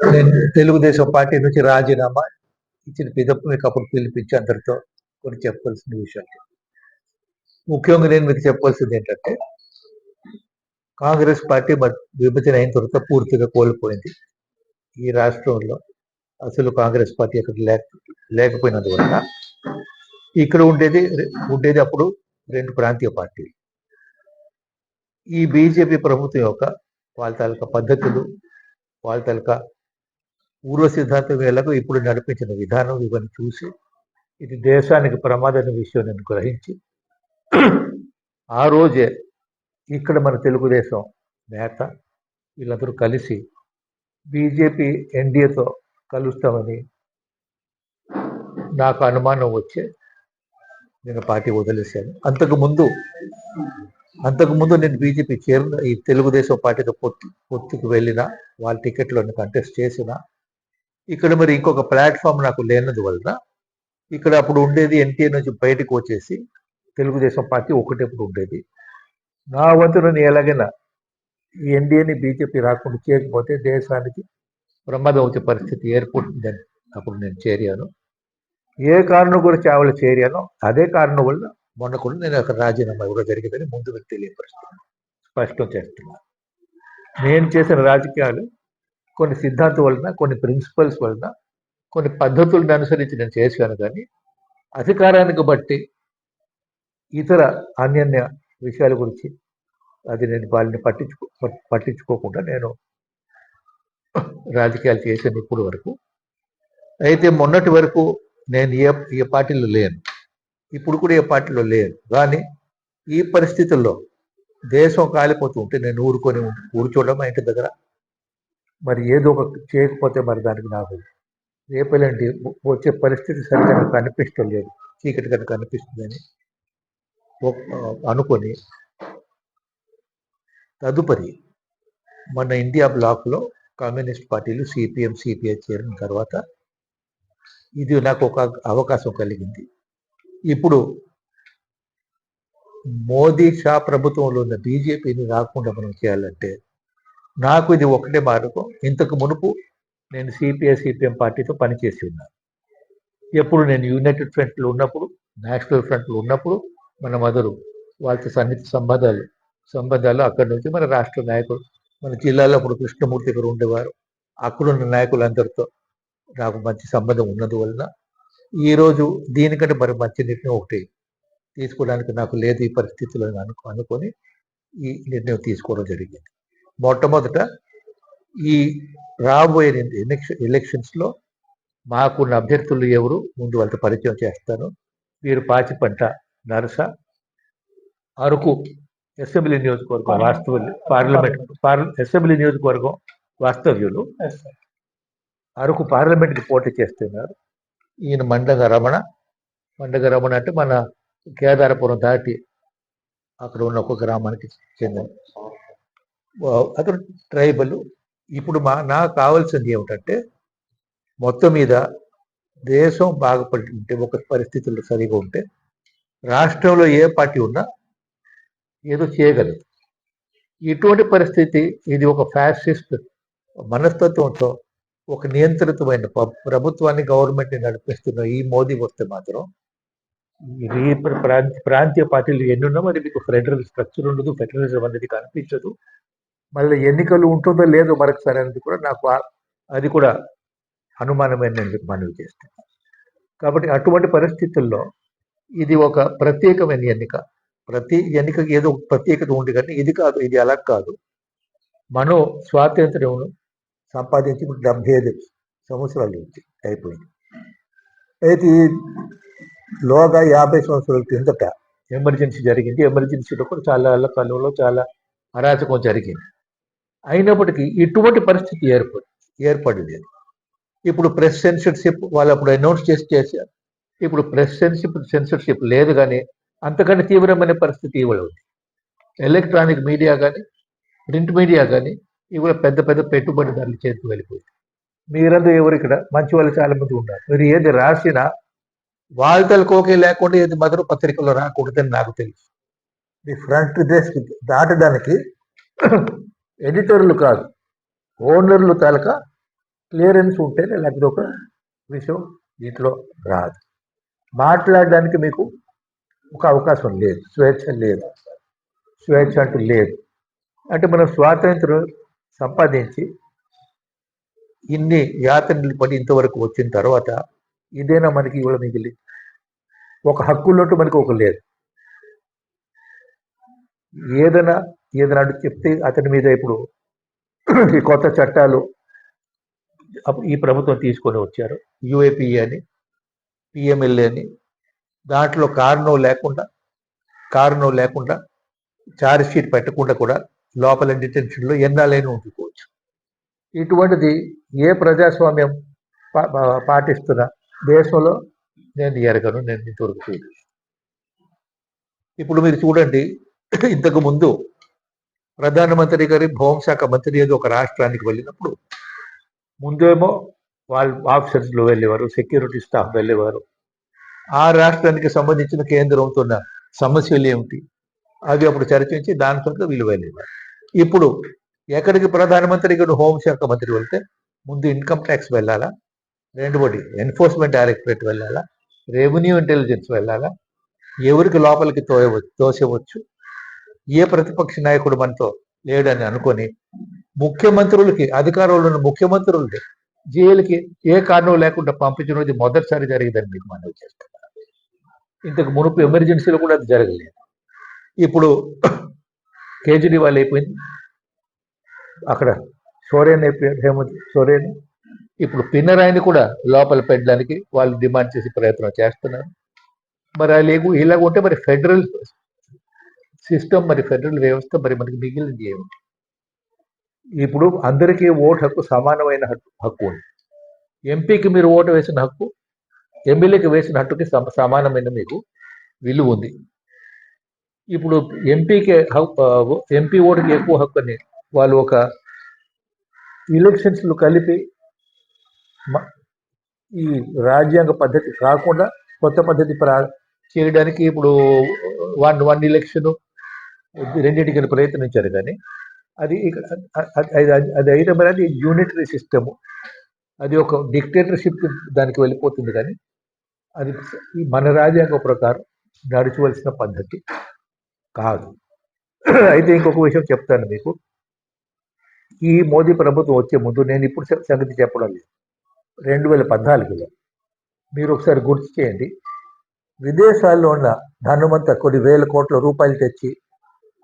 నేను తెలుగుదేశం పార్టీ నుంచి రాజీనామా ఇచ్చిన పిదప్పు మీకు అప్పుడు పిలిపించి అందరితో కొన్ని చెప్పాల్సిన విషయాలు ముఖ్యంగా నేను మీకు చెప్పాల్సింది ఏంటంటే కాంగ్రెస్ పార్టీ విభజన అయిన తర్వాత పూర్తిగా కోల్పోయింది. ఈ రాష్ట్రంలో అసలు కాంగ్రెస్ పార్టీ అక్కడ లేక లేకపోయినందువల్ల ఇక్కడ ఉండేది ఉండేది అప్పుడు రెండు ప్రాంతీయ పార్టీలు. ఈ బీజేపీ ప్రభుత్వం యొక్క వాళ్ళ తాలూకా పద్ధతులు వాళ్ళ తాలూకా పూర్వ సిద్ధాంతం వేళకు ఇప్పుడు నడిపించిన విధానం ఇవన్నీ చూసి ఇది దేశానికి ప్రమాదమైన విషయం నేను గ్రహించి ఆ రోజే ఇక్కడ మన తెలుగుదేశం నేత వీళ్ళందరూ కలిసి బీజేపీ ఎన్డీఏతో కలుస్తామని నాకు అనుమానం వచ్చే నేను పార్టీ వదిలేశాను. అంతకుముందు అంతకుముందు నేను బీజేపీ చేరిన ఈ తెలుగుదేశం పార్టీతో పొత్తు పొత్తుకు వెళ్ళిన వాళ్ళ టికెట్లో కంటెస్ట్ చేసిన ఇక్కడ మరి ఇంకొక ప్లాట్ఫామ్ నాకు లేనందువలన ఇక్కడ అప్పుడు ఉండేది ఎన్టీఏ నుంచి బయటకు వచ్చేసి తెలుగుదేశం పార్టీ ఒకటేప్పుడు ఉండేది. నా వంతు నేను ఎలాగైనా ఈ ఎన్డీఏని బీజేపీ రాకుండా చేయకపోతే దేశానికి ప్రమాదం వచ్చే పరిస్థితి ఏర్పడుతుందని అప్పుడు నేను చేరాను. ఏ కారణం కూడా ఆవిడ చేరానో. అదే కారణం వల్ల మొన్న కూడా నేను అక్కడ రాజీనామా ఇవ్వడం జరిగిందని ముందు తెలియపరుస్తున్నాను. స్పష్టం చేస్తున్నాను నేను చేసిన రాజకీయాలు కొన్ని సిద్ధాంతం వలన కొన్ని ప్రిన్సిపల్స్ వలన కొన్ని పద్ధతులను అనుసరించి నేను చేశాను కానీ అధికారానికి బట్టి ఇతర అన్యన్య విషయాల గురించి అది నేను వాళ్ళని పట్టించుకో పట్- పట్టించుకోకుండా నేను రాజకీయాలు చేశాను ఇప్పుడు వరకు. అయితే మొన్నటి వరకు నేను ఏ ఏ పార్టీలో లేను. ఇప్పుడు కూడా ఏ పార్టీలో లేను. కానీ ఈ పరిస్థితుల్లో దేశం కాలిపోతూ ఉంటే నేను ఊరుకొని ఉంటే కూర్చోవడం మా ఇంటి దగ్గర? మరి ఏదో ఒక చేయకపోతే మరి దానికి నాకు రేపేలంటి వచ్చే పరిస్థితి సరిగ్గా నాకు కనిపించడం లేదు చీకటి కనుక కనిపిస్తుందని అనుకొని తదుపరి మన ఇండియా బ్లాక్లో కమ్యూనిస్ట్ పార్టీలు సిపిఎం సిపిఐ చేరిన తర్వాత ఇది నాకు ఒక అవకాశం కలిగింది. ఇప్పుడు మోదీ షా ప్రభుత్వంలో ఉన్న బీజేపీని రాకుండా మనం చేయాలంటే నాకు ఇది ఒకటే మార్గం. ఇంతకు మునుపు నేను సిపిఐ సిపిఎం పార్టీతో పనిచేసి ఉన్నాను ఎప్పుడు నేను యునైటెడ్ ఫ్రంట్లో ఉన్నప్పుడు నేషనల్ ఫ్రంట్లో ఉన్నప్పుడు మన మదరు వాళ్ళతో సన్నిహిత సంబంధాలు సంబంధాలు అక్కడి నుంచి మన రాష్ట్ర నాయకులు మన జిల్లాలో అప్పుడు కృష్ణమూర్తి గారు ఉండేవారు. అక్కడున్న నాయకులందరితో నాకు మంచి సంబంధం ఉన్నందువలన ఈరోజు దీనికంటే మరి మంచి నిర్ణయం ఒకటి. తీసుకోవడానికి నాకు లేదు ఈ పరిస్థితుల్లో అనుకో అనుకొని ఈ నిర్ణయం తీసుకోవడం జరిగింది. మొట్టమొదట ఈ రాబోయే ఎలక్షన్ ఎలక్షన్స్లో మాకున్న అభ్యర్థులు ఎవరు? ముందు వాళ్ళతో పరిచయం చేస్తాను. వీరు పాచిపంట నరస. అరకు అసెంబ్లీ నియోజకవర్గం వాస్తవ్యులు. పార్లమెంట్ పార్ల అసెంబ్లీ నియోజకవర్గం వాస్తవ్యులు. అరకు పార్లమెంట్కి పోటీ చేస్తున్నారు. ఈయన మండగ రమణ. మండగ రమణ అంటే మన కేదారపురం దాటి అక్కడ ఉన్న ఒక గ్రామానికి చెందిన అతను ట్రైబల్ ఇప్పుడు మా నాకు కావాల్సింది ఏమిటంటే మొత్తం మీద దేశం బాగుపడి ఉంటే ఒక పరిస్థితులు సరిగా ఉంటే రాష్ట్రంలో ఏ పార్టీ ఉన్నా ఏదో చేయగలదు. ఇటువంటి పరిస్థితి ఇది ఒక ఫ్యాసిస్ట్ మనస్తత్వంతో ఒక నియంత్రితమైన ప్రభుత్వాన్ని గవర్నమెంట్ని నడిపిస్తున్న ఈ మోదీ వస్తే మాత్రం ఇది ప్రాంత- ప్రాంతీయ పార్టీలు ఎన్నున్నా మరి మీకు ఫెడరల్ స్ట్రక్చర్ ఉండదు ఫెడరలిజం అనేది కనిపించదు. మళ్ళీ ఎన్నికలు ఉంటుందో లేదో మరొకసారి అనేది కూడా నాకు అది కూడా అనుమానమైన నేను మనవి చేస్తాను. కాబట్టి అటువంటి పరిస్థితుల్లో ఇది ఒక ప్రత్యేకమైన ఎన్నిక. ప్రతి ఎన్నికకి ఏదో ప్రత్యేకత ఉంది కానీ ఇది కాదు ఇది అలా కాదు. మనం స్వాతంత్ర్యం సంపాదించి డెబ్బై ఐదు సంవత్సరాలు ఉంది అయిపోయింది. అయితే లోగా యాభై సంవత్సరాల కిందట ఎమర్జెన్సీ జరిగింది. ఎమర్జెన్సీలో కూడా చాలా కాలంలో చాలా అరాచకం జరిగింది. అయినప్పటికీ ఇటువంటి పరిస్థితి ఏర్పడి ఏర్పడలేదు. ఇప్పుడు ప్రెస్ సెన్సర్షిప్ వాళ్ళు అప్పుడు అనౌన్స్ చేసి చేశారు. ఇప్పుడు ప్రెస్ సెన్సిప్ సెన్సర్షిప్ లేదు కానీ అంతకంటే తీవ్రమైన పరిస్థితి ఇవాళ ఉంది. ఎలక్ట్రానిక్ మీడియా కానీ ప్రింట్ మీడియా కానీ ఇవాళ పెద్ద పెద్ద పెట్టుబడిదారుల చేతికి వెళ్ళిపోయింది మీరందరూ ఎవరు ఇక్కడ? మంచి వాళ్ళు చాలా మంది ఉన్నారు. మీరు ఏది రాసినా వాళ్ళతో కోకే లేకుండా ఏది మదర్ పత్రికలో రాకూడదని నాకు తెలుసు. మీ ఫ్రంట్ డెస్క్ దాటడానికి ఎడిటర్లు కాదు ఓనర్లు తాలూకా క్లియరెన్స్ ఉంటేనే లేకపోతే ఒక విషయం దీంట్లో రాదు. మాట్లాడడానికి మీకు ఒక అవకాశం లేదు స్వేచ్ఛ లేదు స్వేచ్ఛ అంటూ లేదు. అంటే మనం స్వాతంత్రం సంపాదించి ఇన్ని యాతనలు పడి ఇంతవరకు వచ్చిన తర్వాత ఇదేనా మనకి ఇవాళ మిగిలి ఒక హక్కున్నట్టు మనకు ఒక లేదు. ఏదైనా ఏదైనా చెప్తే అతని మీద ఇప్పుడు ఈ కొత్త చట్టాలు ఈ ప్రభుత్వం తీసుకొని వచ్చారు. యుఏపీ అని పిఎంఎల్ఏ అని. దాంట్లో కారణం లేకుండా కారణం లేకుండా ఛార్జ్ షీట్ పెట్టకుండా కూడా లోపల డిటెన్షన్లో ఎన్నాళ్ళైనా ఉంచుకోవచ్చు ఇటువంటిది ఏ ప్రజాస్వామ్యం పా- పాటిస్తున్న దేశంలో నేను ఎరగను నేను ఇంతవరకు ఇప్పుడు మీరు చూడండి ఇంతకు ముందు ప్రధానమంత్రి గారి హోంశాఖ మంత్రి ఏదో ఒక రాష్ట్రానికి వెళ్ళినప్పుడు ముందేమో వాళ్ళు ఆఫీసర్స్లో వెళ్ళేవారు సెక్యూరిటీ స్టాఫ్ వెళ్ళేవారు. ఆ రాష్ట్రానికి సంబంధించిన కేంద్రంతో ఉన్న సమస్యలు ఏమిటి? అవి అప్పుడు చర్చించి దానితో తర్వాత వీళ్ళు వెళ్ళేవారు ఇప్పుడు ఎక్కడికి ప్రధానమంత్రి గారు హోంశాఖ మంత్రి వెళ్తే ముందు ఇన్కమ్ ట్యాక్స్ వెళ్ళాలా? రెండవది ఎన్ఫోర్స్మెంట్ డైరెక్టరేట్ వెళ్ళాలా? రెవెన్యూ ఇంటెలిజెన్స్ వెళ్ళాలా? ఎవరికి లోపలికి తోయవచ్చు తోసేవచ్చు? ఏ ప్రతిపక్ష నాయకుడు మనతో లేడని అనుకొని ముఖ్యమంత్రులకి అధికారంలో ఉన్న ముఖ్యమంత్రులకి జైలుకి ఏ కారణం లేకుండా పంపించడం ఇది మొదటిసారి జరిగిందని మీకు మనవి చేస్తున్నారు ఇంతకు మునుపు ఎమర్జెన్సీలో కూడా అది జరగలేదు. ఇప్పుడు కేజ్రీవాల్ అయిపోయింది. అక్కడ సోరేన్ అయిపోయాడు హేమంత్ సోరేన్. ఇప్పుడు పిన్నరాయిని కూడా లోపల పెట్టడానికి వాళ్ళు డిమాండ్ చేసే ప్రయత్నం చేస్తున్నారు. మరి అలాగే ఇలాగ ఉంటే మరి ఫెడరల్ సిస్టమ్ మరి ఫెడరల్ వ్యవస్థ మరి మనకి మిగిలింది ఏమిటి? ఇప్పుడు అందరికీ ఓటు హక్కు సమానమైన హక్కు హక్కు ఉంది. ఎంపీకి మీరు ఓటు వేసిన హక్కు ఎమ్మెల్యేకి వేసిన హక్కుకి సమ- సమానమైన మీకు విలువ ఉంది. ఇప్పుడు ఎంపీకి ఎంపీ ఓటుకి ఎక్కువ హక్కు అని వాళ్ళు ఒక ఎలక్షన్స్లు కలిపి ఈ రాజ్యాంగ పద్ధతి కాకుండా కొత్త పద్ధతి ప్రా చేయడానికి ఇప్పుడు వన్ వన్ ఎలక్షన్ రెండింటికి ప్రయత్నించారు కానీ అది ఇక్కడ అది అది- అయితే మరి అది యూనిటరీ సిస్టమ్ అది ఒక డిక్టేటర్షిప్ దానికి వెళ్ళిపోతుంది కానీ అది మన రాజ్యాంగ ప్రకారం నడచవలసిన పద్ధతి కాదు. అయితే ఇంకొక విషయం చెప్తాను మీకు. ఈ మోదీ ప్రభుత్వం వచ్చే ముందు నేను ఇప్పుడు సంగతి చెప్పడం లేదు. రెండు వేల పద్నాలుగులో మీరు ఒకసారి గుర్తు చేయండి. విదేశాల్లో ఉన్న ధనమంతా కొన్ని వేల కోట్ల రూపాయలు తెచ్చి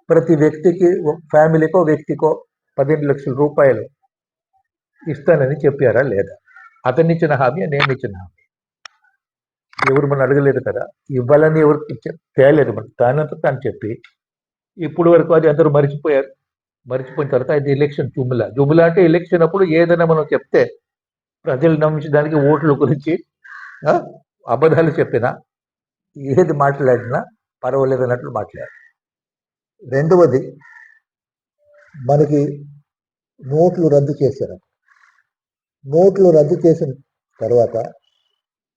ప్రతి వ్యక్తికి ఫ్యామిలీకో వ్యక్తికో పదిహేను లక్షల రూపాయలు ఇస్తానని చెప్పారా లేదా? అతనిచ్చిన ఇచ్చిన హామీ నేను ఇచ్చిన హామీ. ఎవరు మనం అడగలేదు కదా. ఇవ్వాలని ఎవరు తేలేదు మనం తానంత తాను చెప్పి ఇప్పుడు వరకు అది అందరూ మర్చిపోయారు. మర్చిపోయిన తర్వాత అది ఎలక్షన్ జుమ్లా జుమ్లా అంటే ఎలక్షన్ అప్పుడు ఏదైనా మనం చెప్తే ప్రజలు నమ్మించడానికి ఓట్ల గురించి అబద్ధాలు చెప్పినా ఏది మాట్లాడినా పర్వాలేదు అన్నట్లు మాట్లాడారు రెండవది మనకి నోట్లు రద్దు చేశారు. నోట్లు రద్దు చేసిన తర్వాత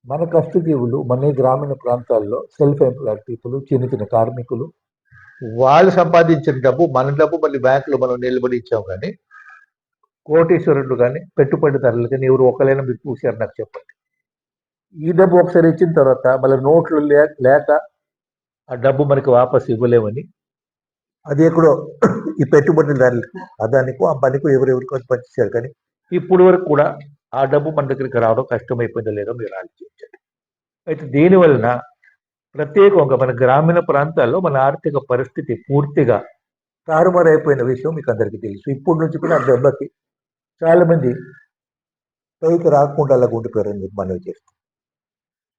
మన కష్టజీవులు మన గ్రామీణ ప్రాంతాల్లో సెల్ఫ్ ఎంప్లాయిడ్ పీపుల్ చిన్న చిన్న కార్మికులు వాళ్ళు సంపాదించిన డబ్బు మన డబ్బు మళ్ళీ బ్యాంకులో మనం నిలబడి ఇచ్చాం కానీ కోటీశ్వరుడు కానీ పెట్టుబడిదారులు కానీ ఎవరు ఒకరైనా మీరు చూశారు నాకు చెప్పండి. ఈ డబ్బు ఒకసారి ఇచ్చిన తర్వాత మళ్ళీ నోట్లు లేక ఆ డబ్బు మనకి వాపస్ ఇవ్వలేమని అది ఎక్కడో ఈ పెట్టుబడిదారులకు అదానికో ఆ పనికో ఎవరెవరికో పనిచేశారు కానీ ఇప్పుడు వరకు కూడా ఆ డబ్బు మన దగ్గరికి రావడం కష్టమైపోయిందో లేదో మీరు ఆలోచించండి. అయితే దీనివలన ప్రత్యేకంగా మన గ్రామీణ ప్రాంతాల్లో మన ఆర్థిక పరిస్థితి పూర్తిగా తారుమారైపోయిన విషయం మీకు అందరికీ తెలుసు. ఇప్పటి నుంచి కూడా ఆ దెబ్బకి చాలామంది పైకి రాకుండా అలా ఉండిపోయారని మనవి చేస్తాం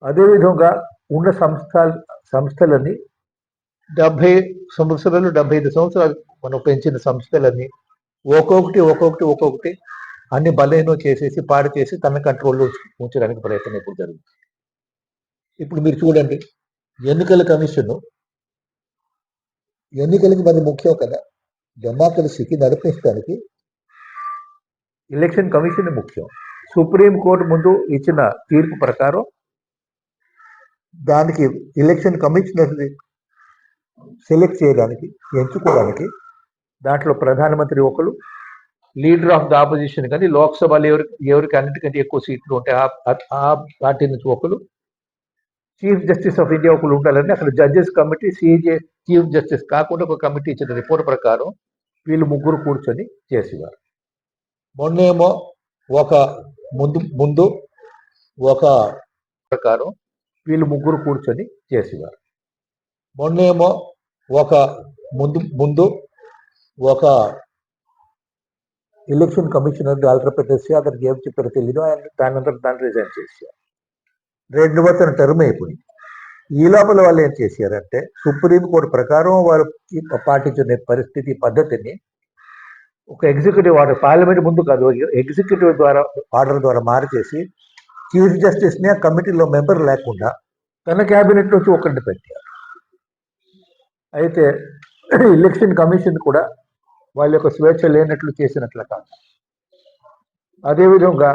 అదేవిధంగా ఉన్న సంస్థ సంస్థలన్నీ డెబ్బై సంవత్సరాలు డెబ్బై ఐదు సంవత్సరాలు మనం పెంచిన సంస్థలన్నీ ఒక్కొక్కటి ఒక్కొక్కటి ఒక్కొక్కటి అన్ని బలహీనం చేసేసి పాడు చేసి తన కంట్రోల్లో ఉంచడానికి ప్రయత్నం ఇప్పుడు జరుగుతుంది? ఇప్పుడు మీరు చూడండి ఎన్నికల కమిషను ఎన్నికలకి మరి ముఖ్యం కదా డెమోక్రసీకి నడిపించడానికి ఎలక్షన్ కమిషన్ ముఖ్యం. సుప్రీం కోర్టు ముందు ఇచ్చిన తీర్పు ప్రకారం దానికి ఎలక్షన్ కమిషనర్ సెలెక్ట్ చేయడానికి ఎంచుకోవడానికి దాంట్లో ప్రధానమంత్రి ఒకరు లీడర్ ఆఫ్ ద ఆపోజిషన్ కానీ లోక్సభలో ఎవరికి ఎవరికి అన్నిటికంటే ఎక్కువ సీట్లు ఉంటాయి ఆ- ఆ పార్టీ నుంచి ఒకరు చీఫ్ జస్టిస్ ఆఫ్ ఇండియా ఒకరు ఉండాలని అక్కడ judges committee CJ chief justice కాకుండా ఒక కమిటీ ఇచ్చిన రిపోర్ట్ ప్రకారం వీళ్ళు ముగ్గురు కూర్చొని చేసేవారు. మొన్నేమో ఒక ముందు ముందు ఒక ప్రకారం వీళ్ళు ముగ్గురు కూర్చొని చేసేవారు. మొన్నేమో ఒక ముందు ముందు ఒక ఎలక్షన్ కమిషనర్ డాక్టర్ పెట్టేసి అతనికి ఏం చెప్పారో తెలియదు ఆయన దాని అంతా దాన్ని రిజైన్ చేశారు. రెండవ తన టర్మ్ అయిపోయింది ఈ లోపల వాళ్ళు ఏం చేశారంటే సుప్రీం కోర్టు ప్రకారం వారు పాటించిన పరిస్థితి పద్ధతిని ఒక ఎగ్జిక్యూటివ్ ఆర్డర్ పార్లమెంట్ ముందు కాదు ఎగ్జిక్యూటివ్ ద్వారా ఆర్డర్ ద్వారా మార్చేసి చీఫ్ జస్టిస్ని ఆ కమిటీలో మెంబర్ లేకుండా తన క్యాబినెట్ నుంచి ఒకరిని పెట్టారు. అయితే ఎలక్షన్ కమిషన్ కూడా వాళ్ళ యొక్క స్వేచ్ఛ లేనట్లు చేసినట్లు కాదు. అదేవిధంగా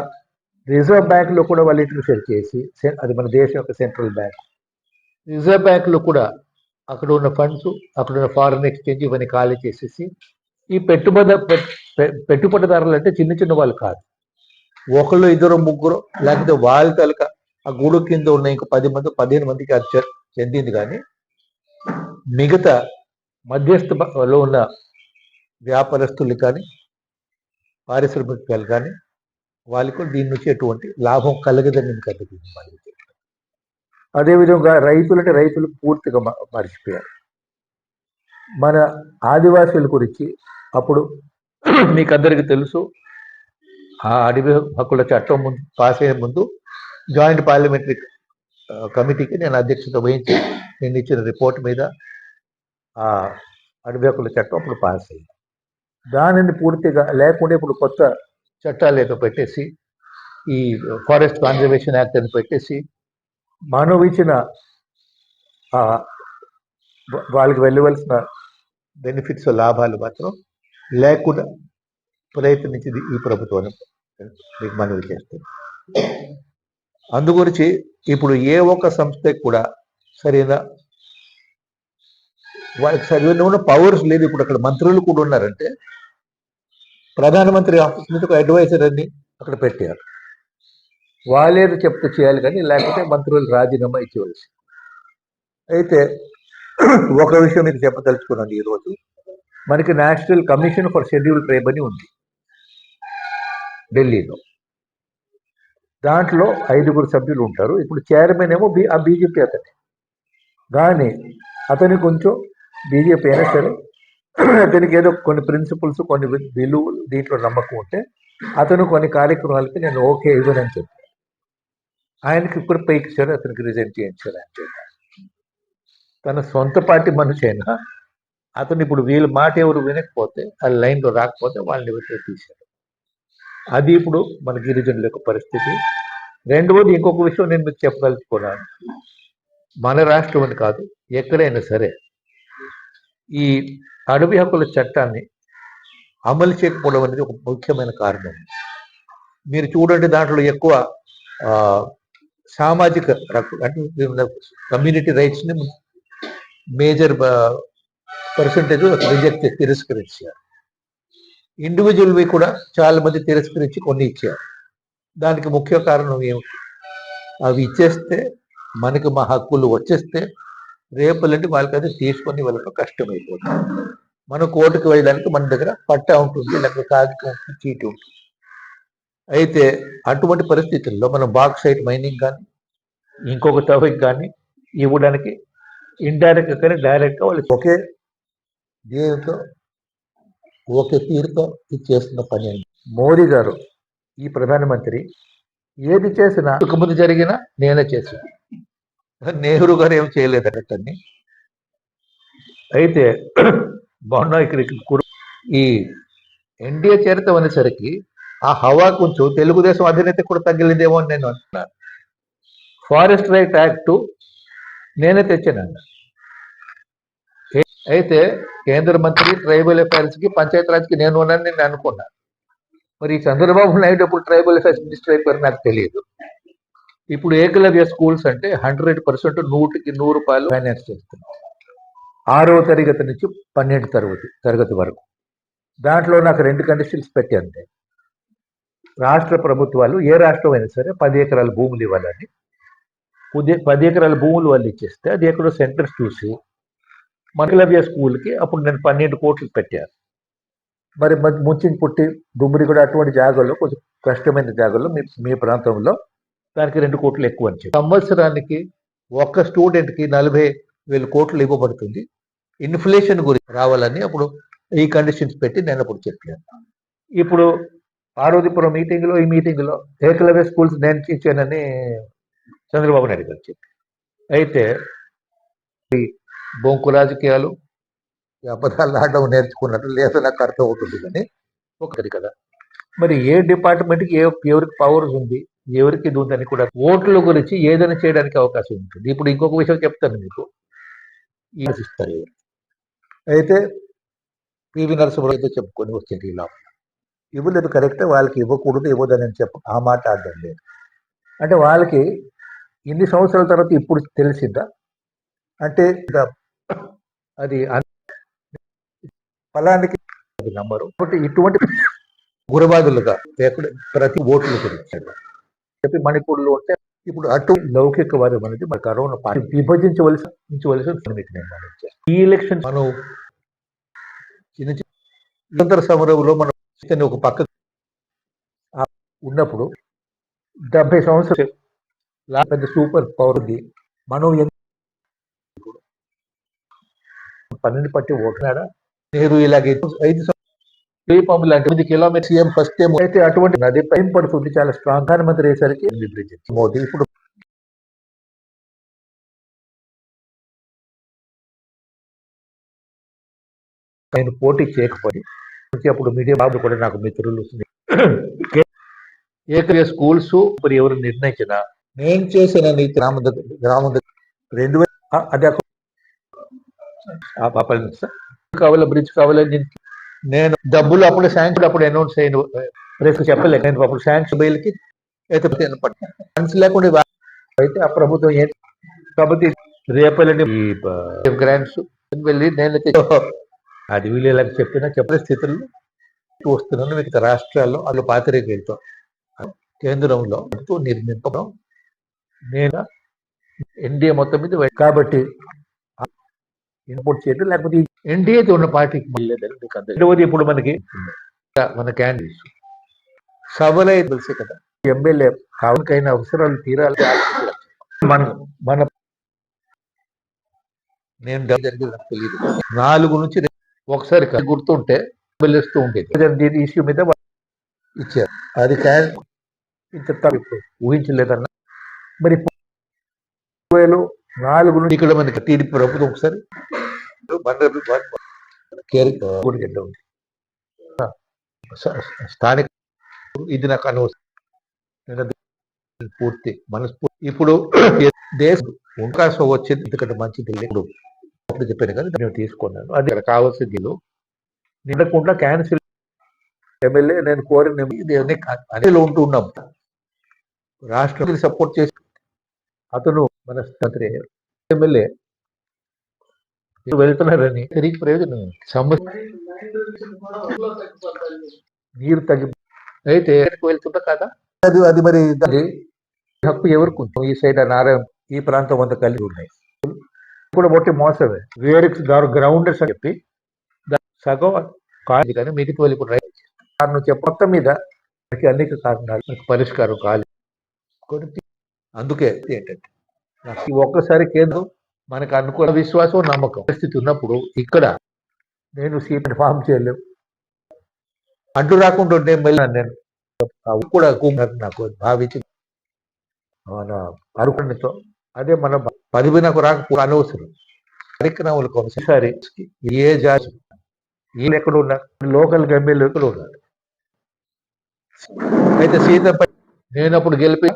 రిజర్వ్ బ్యాంకులో కూడా వాళ్ళు ఇంటర్ఫియర్ చేసి అది మన దేశం యొక్క సెంట్రల్ బ్యాంక్. రిజర్వ్ బ్యాంకులో కూడా అక్కడ ఉన్న ఫండ్స్ అక్కడ ఉన్న ఫారెన్ ఎక్స్చేంజ్ ఇవన్నీ ఖాళీ చేసేసి ఈ పెట్టుబడి పె- పెట్టుబడిదారులు అంటే చిన్న చిన్న వాళ్ళు కాదు. ఒకళ్ళు ఇద్దరు ముగ్గురు లేకపోతే వాళ్ళ తలక ఆ గూడు కింద ఉన్న ఇంకా పది మంది పదిహేను మందికి అది చెందింది కానీ మిగతా మధ్యస్థలో ఉన్న వ్యాపారస్తులు కానీ పారిశ్రామికలు కానీ వాళ్ళకు దీని నుంచి ఎటువంటి లాభం కలగదని నేను కలుగుతుంది మళ్ళీ అదేవిధంగా రైతులంటే రైతులు పూర్తిగా మర్చిపోయారు. మన ఆదివాసీల గురించి అప్పుడు మీకు అందరికీ తెలుసు ఆ అడవి హక్కుల చట్టం ముందు పాస్ అయ్యే ముందు జాయింట్ పార్లమెంటరీ కమిటీకి నేను అధ్యక్షత వహించి నేను ఇచ్చిన రిపోర్ట్ మీద ఆ చట్టం అప్పుడు పాస్ అయింది దానిని పూర్తిగా లేకుండా ఇప్పుడు కొత్త చట్టాలు ఏదో పెట్టేసి ఈ ఫారెస్ట్ కన్జర్వేషన్ యాక్ట్ అని పెట్టేసి మనం ఇచ్చిన వాళ్ళకి వెళ్ళవలసిన బెనిఫిట్స్ లాభాలు మాత్రం లేకుండా ప్రయత్నించింది ఈ ప్రభుత్వం మీకు మనవి చేస్తుంది అందుగురించి ఇప్పుడు ఏ ఒక్క సంస్థకి కూడా సరైన వాళ్ళకి సరైన ఉన్న పవర్స్ లేదు ఇప్పుడు అక్కడ మంత్రులు కూడా ఉన్నారంటే ప్రధానమంత్రి ఆఫీస్ నుంచి ఒక అడ్వైజర్ అని అక్కడ పెట్టారు. వాళ్ళేది చెప్తే చేయాలి కానీ లేకపోతే మంత్రులు రాజీనామా ఇచ్చేవలసి అయితే ఒక విషయం మీకు చెప్పదలుచుకున్నాను ఈరోజు మనకి national commission for schedule tribe అని ఉంది. ఢిల్లీలో. దాంట్లో ఐదుగురు సభ్యులు ఉంటారు. ఇప్పుడు చైర్మన్ ఏమో బీ ఆ బీజేపీ అతని. కానీ అతని కొంచెం బీజేపీ అయినా సరే అతనికి ఏదో కొన్ని ప్రిన్సిపల్స్ కొన్ని విలువలు దీంట్లో నమ్మకం ఉంటే అతను కొన్ని కార్యక్రమాలకి నేను ఓకే ఇవ్వనని చెప్పాను ఆయనకి ఇప్పుడు పైకి ఇచ్చారు అతనికి రిజైన్ చేయించారు ఆయన తన సొంత పార్టీ మనిషైనా అతను ఇప్పుడు వీళ్ళ మాట ఎవరు వినకపోతే ఆ లైన్లో రాకపోతే వాళ్ళని విట్ట తీశారు. అది ఇప్పుడు మన గిరిజనుల యొక్క పరిస్థితి. రెండవది ఇంకొక విషయం నేను మీకు చెప్పదలుచుకున్నాను. మన రాష్ట్రం అని కాదు ఎక్కడైనా సరే ఈ అడవి హక్కుల చట్టాన్ని అమలు చేయకపోవడం అనేది ఒక ముఖ్యమైన కారణం. మీరు చూడండి దాంట్లో ఎక్కువ సామాజిక అంటే కమ్యూనిటీ రైట్స్ని మేజర్ పర్సంటేజ్ రిజెక్ట్ తిరస్కరించారు. ఇండివిజువల్వి కూడా చాలా మంది తిరస్కరించి కొన్ని ఇచ్చారు. దానికి ముఖ్య కారణం ఏమిటి? అవి ఇచ్చేస్తే మనకి మా హక్కులు వచ్చేస్తే రేపులంటే వాళ్ళకి తీసుకొని వెళ్ళడం కష్టమైపోతుంది. మనం కోర్టుకు వెళ్ళడానికి మన దగ్గర పట్టా ఉంటుంది లేకపోతే కాగితం ఉంటుంది ఉంటుంది. అయితే అటువంటి పరిస్థితుల్లో మనం బాక్సైట్ మైనింగ్ కానీ ఇంకొక టఫిక్ కానీ ఇవ్వడానికి ఇండైరెక్ట్గా కానీ డైరెక్ట్గా వాళ్ళు ఒకే దీనితో ఒకే తీరుతో ఇది చేస్తున్న పని అండి. మోదీ గారు ఈ ప్రధానమంత్రి ఏది చేసినా ఇంతకు జరిగినా నేనే చేశాను నెహ్రూ గారు ఏం చేయలేదు అతన్ని అయితే మొన్న ఇక్కడ ఈ ఎన్డీఏ చేరతం అనేసరికి ఆ హవా కొంచెం తెలుగుదేశం అధినేత కూడా తగిలిందేమో అని నేను అంటున్నాను ఫారెస్ట్ రైట్ యాక్ట్ నేనే తెచ్చాను అయితే కేంద్ర మంత్రి ట్రైబల్ అఫైర్స్కి కి కి నేను ఉన్నాను నేను అనుకున్నాను మరి చంద్రబాబు నాయుడు అప్పుడు ట్రైబల్ అఫైర్స్ మినిస్టర్ అయిపోయారు నాకు తెలియదు. ఇప్పుడు ఏకలవ్య స్కూల్స్ అంటే హండ్రెడ్ పర్సెంట్ నూటికి నూరు రూపాయలు ఫైనాన్స్ చేస్తున్నాం ఆరవ తరగతి నుంచి పన్నెండు తరగతి తరగతి వరకు. దాంట్లో నాకు రెండు కండిషన్స్ పెట్టాను రాష్ట్ర ప్రభుత్వాలు ఏ రాష్ట్రం అయినా సరే పది ఎకరాల భూములు ఇవ్వాలని పది పది ఎకరాల భూములు వాళ్ళు ఇచ్చేస్తే అది ఎక్కడో సెంటర్స్ చూసి మకిలవ్య స్కూల్కి అప్పుడు నేను పన్నెండు కోట్లు పెట్టాను. మరి ముంచింగ్ పుట్టి దుమ్మిడి కూడా అటువంటి జాగాల్లో కొంచెం కష్టమైన జాగాల్లో మీ మీ ప్రాంతంలో దానికి రెండు కోట్లు ఎక్కువ అని చెప్పి. సంవత్సరానికి ఒక్క స్టూడెంట్కి నలభై వేల కోట్లు ఇవ్వబడుతుంది. ఇన్ఫ్లేషన్ గురించి రావాలని అప్పుడు ఈ కండిషన్స్ పెట్టి నేను అప్పుడు చెప్పాను. ఇప్పుడు పార్వతీపురం మీటింగ్లో ఈ మీటింగ్లో ఏకలవ్య స్కూల్స్ నేను ఇచ్చానని చంద్రబాబు నాయుడు గారు చెప్పి అయితే ఈ బొంకు రాజకీయాలు అబద్ధాలు ఆడడం నేర్చుకున్నట్టు లేదా నాకు అర్థం అవుతుంది కానీ ఒకటి కదా. మరి ఏ డిపార్ట్మెంట్కి ఏ ఎవరికి పవర్స్ ఉంది? ఎవరికి ఇది ఉందని కూడా ఓట్ల గురించి ఏదైనా చేయడానికి అవకాశం ఉంటుంది. ఇప్పుడు ఇంకొక విషయం చెప్తాను మీకు. ఆశిస్తారు అయితే పివి నరసింహరావు అయితే చెప్పుకొని వచ్చింది ఇలా. ఇవ్వలేదు కరెక్టే వాళ్ళకి ఇవ్వకూడదు ఇవ్వదని చెప్పు చెప్ప ఆ మాట ఆడడం లేదు. అంటే వాళ్ళకి ఇన్ని సంవత్సరాల తర్వాత ఇప్పుడు తెలిసిందా? అంటే అది ఫలానికి అది నమ్మరు కాబట్టి ఇటువంటి గురబాదులుగా ప్రతి ఓట్లు గురించి చెప్పి మణిపూర్లో ఉంటే ఇప్పుడు అటు లౌకికవాదం అనేది మన కరోనా పార్టీ విభజించవలసి ఉంచవలసి ఈ ఎలక్షన్ మనం చిన్న చిన్న స్వతంత్ర సమరంలో మనం ఒక పక్క ఉన్నప్పుడు డెబ్బై సంవత్సరాలు పెద్ద సూపర్ పవర్ ఉంది. మనం ఎంత పన్నెండు పట్టి ఓట్లాడా నేను ఇలాగే ఐదు దీపం లాంటి ఎనిమిది కిలోమీటర్ సీఎం ఫస్ట్ టైం అయితే అటువంటి నది టైం పడుతుంది? చాలా స్ట్రాంగ్ ప్రధానమంత్రి అయ్యేసరికి విభజించి మోదీ ఇప్పుడు ఆయన పోటీ చేయకపోయి అప్పుడు మీడియా బాబు కూడా నాకు మిత్రులు ఏకరీయ స్కూల్స్ మరి ఎవరు నిర్ణయించిన నేను చేసిన నీ గ్రామ దగ్గర గ్రామం దగ్గర రెండు వేల అది పాప కావాలా బ్రిడ్జ్ కావాలని నేను నేను డబ్బులు అప్పుడు శాంక్షన్ అప్పుడు అనౌన్స్ అయిన రేపు చెప్పలేదు నేను అప్పుడు శాంక్షన్ బయలుకి అయితే ఫండ్స్ లేకుండా అయితే ఆ ప్రభుత్వం ఏంటి కాబట్టి రేపల్లని ఈ గ్రాంట్స్ వెళ్ళి నేనైతే అది వీళ్ళు ఇలా చెప్పినా చెప్పే స్థితుల్లో వస్తున్నాను. మిగతా రాష్ట్రాల్లో వాళ్ళు పాతిరేకెళ్తాం కేంద్రంలో నిర్మింపడం నేను ఎన్డీఏ మొత్తం మీద కాబట్టి ఇన్పుట్ చేయడం లేకపోతే ఎన్డీఏతో ఉన్న పార్టీకి మీకు అందరికీ. రెండవది ఇప్పుడు మనకి మన క్యాండిడేట్స్ సభలే తెలిసే కదా. ఎమ్మెల్యే కావనికైనా అవసరాలు తీరాలి. మన మన నేను జరిగేది నాకు తెలియదు నాలుగు నుంచి ఒకసారి. గుర్తుంటే వెళ్ళేస్తూ ఉండేది. దీని ఇష్యూ మీద ఇచ్చారు. అది క్యాన్ ఇంత ఊహించలేదన్న. మరి నాలుగు నుండి ఇక్కడ మనకి టీడీపీ ప్రభుత్వం ఒకసారి. బండరు ఉంది స్థానిక ఇది నాకు అనవసరం. పూర్తి మనస్ఫూర్తి. ఇప్పుడు దేశం అవకాశం వచ్చింది. ఎందుకంటే మంచిది లేదు. అప్పుడు చెప్పాను కానీ నేను తీసుకున్నాను. అది ఇక్కడ కావాల్సింది నిండకుండా క్యాన్సిల్ ఎమ్మెల్యే నేను కోరిన అనేలో అన్ని ఉంటూ ఉన్నాం రాష్ట్రం సపోర్ట్ చేసి అతను మన మంత్రి ఎమ్మెల్యే. వెళ్తున్నారని తిరిగి ప్రయోజనం? సమస్య నీరు తగ్గి అయితే వెళ్తుందా కదా? అది అది మరి హక్కు ఎవరికి ఉంది? ఈ సైడ్ నారాయణ ఈ ప్రాంతం అంతా కలిగి ఉన్నాయి. కూడా ఒకటి మోసమే. వేరే గ్రౌండర్స్ అని చెప్పి సగం కాదు కానీ మిగతా వాళ్ళు ఇప్పుడు రైతు కారణం మొత్తం మీద అనేక కారణాలు పరిష్కారం కాలేదు. అందుకే ఏంటంటే ఒక్కసారి కేంద్రం మనకు అనుకూల విశ్వాసం నమ్మకం పరిస్థితి ఉన్నప్పుడు ఇక్కడ నేను సీట్ ఫామ్ చేయలేము అంటూ రాకుండా ఉంటే మళ్ళీ నేను కూడా నాకు భావించి మన అరుకునితో అదే మన పదవి నాకు రాకపో అనవసరం. కార్యక్రమాలు ఒకసారి ఏ జాతి వీళ్ళు ఎక్కడ ఉన్నారు లోకల్ ఎమ్మెల్యే ఎక్కడ ఉన్నారు అయితే సీతపై నేను అప్పుడు గెలిపి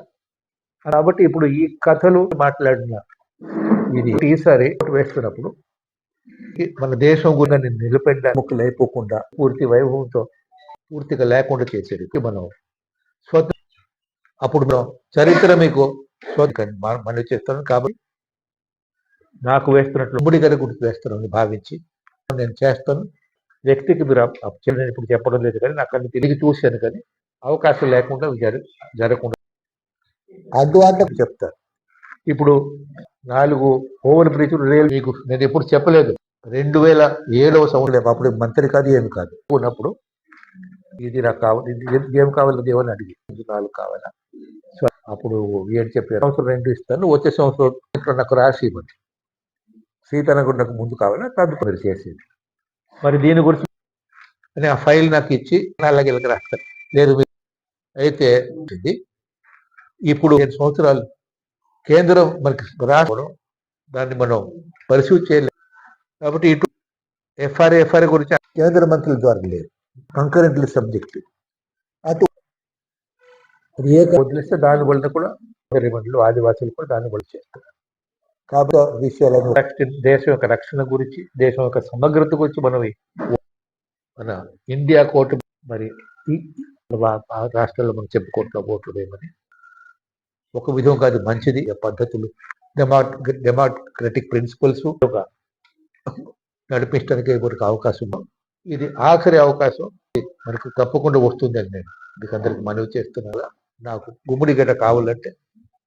కాబట్టి ఇప్పుడు ఈ కథలు మాట్లాడిన ఇది ఈసారి వేస్తున్నప్పుడు మన దేశం గురించి నిలబెట్ట ముక్కు అయిపోకుండా పూర్తి వైభవంతో పూర్తిగా లేకుండా చేసేది మనం స్వత అప్పుడు మనం చరిత్ర మీకు మనం చేస్తాను కాబట్టి నాకు వేస్తున్నట్లు ముడి గది గుర్తు వేస్తున్నాను భావించి నేను చేస్తాను. వ్యక్తికి మీరు ఇప్పుడు చెప్పడం లేదు కానీ నాకు అన్ని తిరిగి చూశాను కానీ అవకాశం లేకుండా జరగకుండా అందువల్ల చెప్తారు. ఇప్పుడు నాలుగు ఓవర్ బ్రిడ్జ్ రైల్ మీకు నేను ఎప్పుడు చెప్పలేదు. రెండు వేల ఏడవ సంవత్సరం. అప్పుడు మంత్రి కాదు ఏమి కాదు. ఉన్నప్పుడు ఇది నాకు కావాలి ఏం- కావాలి దేవని అడిగి. నాలుగు కావాలా? సో అప్పుడు ఏం చెప్పారు. సంవత్సరం రెండు ఇస్తాను వచ్చే సంవత్సరం ఇంట్లో నాకు రాసి ఇవ్వండి. సీతనకు నాకు ముందు కావాలా? తదుపరి చేసేది. మరి దీని గురించి అని ఆ ఫైల్ నాకు ఇచ్చి అలాగే రాస్తారు లేదు అయితే ఇది ఇప్పుడు ఏడు సంవత్సరాలు కేంద్రం మనకి రావడం దాన్ని మనం పరిశీలి చేయలేదు కాబట్టి ఇటు ఎఫ్ఆర్ఏ ఎఫ్ఆర్ఏ గురించి కేంద్ర మంత్రుల ద్వారా లేదు కంకరెంట్లీ సబ్జెక్ట్ అటు అది ఏ వదిలేస్తే దాని వలన కూడా మండలు ఆదివాసులు కూడా దాన్ని వల్ల చేస్తారు కాబట్టి విషయాలను దేశం యొక్క రక్షణ గురించి దేశం యొక్క సమగ్రత గురించి మనం మన ఇండియా కోర్టు మరి ఆ రాష్ట్రాల్లో మనం చెప్పుకుంటున్న ఓట్లు వేయమని ఒక విధంగా అది మంచిది. పద్ధతులు. డెమా డెమోక్రటిక్ ప్రిన్సిపల్స్ ఒక నడిపించడానికి మనకు అవకాశం ఉంది. ఇది ఆఖరి అవకాశం. మనకు తప్పకుండా వస్తుందని నేను. మీకు అందరికి మనవి చేస్తున్నా నాకు గుమ్మడి గడ్డ కావాలంటే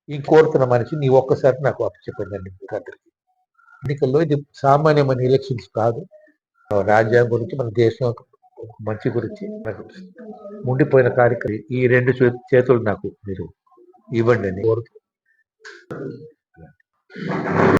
ఇంకోరుతున్న మనిషి నీ ఒక్కసారి నాకు అప్పు చెప్పండి మీకు అందరికి. ఎన్నికల్లో ఇది సామాన్యమైన ఎలక్షన్స్ కాదు. రాజ్యాంగం గురించి మన దేశం మంచి గురించి నాకు ఉండిపోయిన కార్యక్రమం. ఈ రెండు చేతులు నాకు మీరు ఇవ్వండి అని. కోరుతూ